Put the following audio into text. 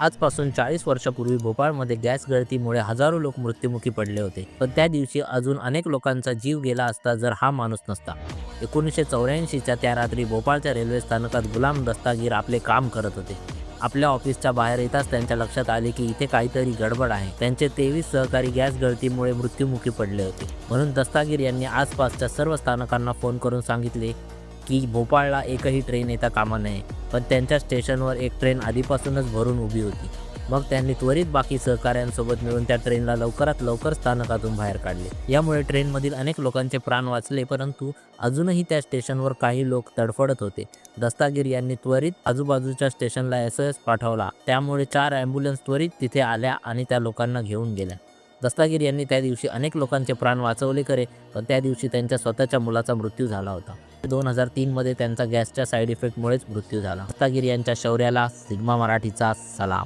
आजपासून चाळीस वर्षापूर्वी भोपाळमध्ये गॅस गळतीमुळे हजारो लोक मृत्युमुखी पडले होते. पण त्या दिवशी अजून अनेक लोकांचा जीव गेला असता जर हा माणूस नसता. एकोणीसशे चौऱ्याऐंशीच्या त्या रात्री भोपाळच्या रेल्वे स्थानकात गुलाम दस्तागीर आपले काम करत होते. आपल्या ऑफिसच्या बाहेर येताच त्यांच्या लक्षात आले की इथे काहीतरी गडबड आहे. त्यांचे तेवीस सहकारी गॅस गळतीमुळे मृत्युमुखी पडले होते. म्हणून दस्तागीर यांनी आसपासच्या सर्व स्थानकांना फोन करून सांगितले की भोपाळला एकही ट्रेन येता कामा नये. पण त्यांच्या स्टेशनवर एक ट्रेन आधीपासूनच भरून उभी होती. मग त्यांनी त्वरित बाकी सहकाऱ्यांसोबत मिळून त्या ट्रेनला लवकरात लवकर स्थानकातून बाहेर काढले. यामुळे ट्रेनमधील अनेक लोकांचे प्राण वाचले परंतु अजूनही त्या स्टेशनवर काही लोक तडफडत होते. दस्तागीर यांनी त्वरित आजूबाजूच्या स्टेशनला एस एस पाठवला. त्यामुळे चार ॲम्ब्युलन्स त्वरित तिथे आल्या आणि त्या लोकांना घेऊन गेल्या. दस्तागीर यांनी त्या दिवशी अनेक लोकांचे प्राण वाचवले खरे पण त्या दिवशी त्यांच्या स्वतःच्या मुलाचा मृत्यू झाला होता. दोन हजार तीनमध्ये त्यांचा गॅसच्या साईड इफेक्टमुळेच मृत्यू झाला. दस्तागीर यांच्या शौर्याला सिग्मा मराठीचा सलाम.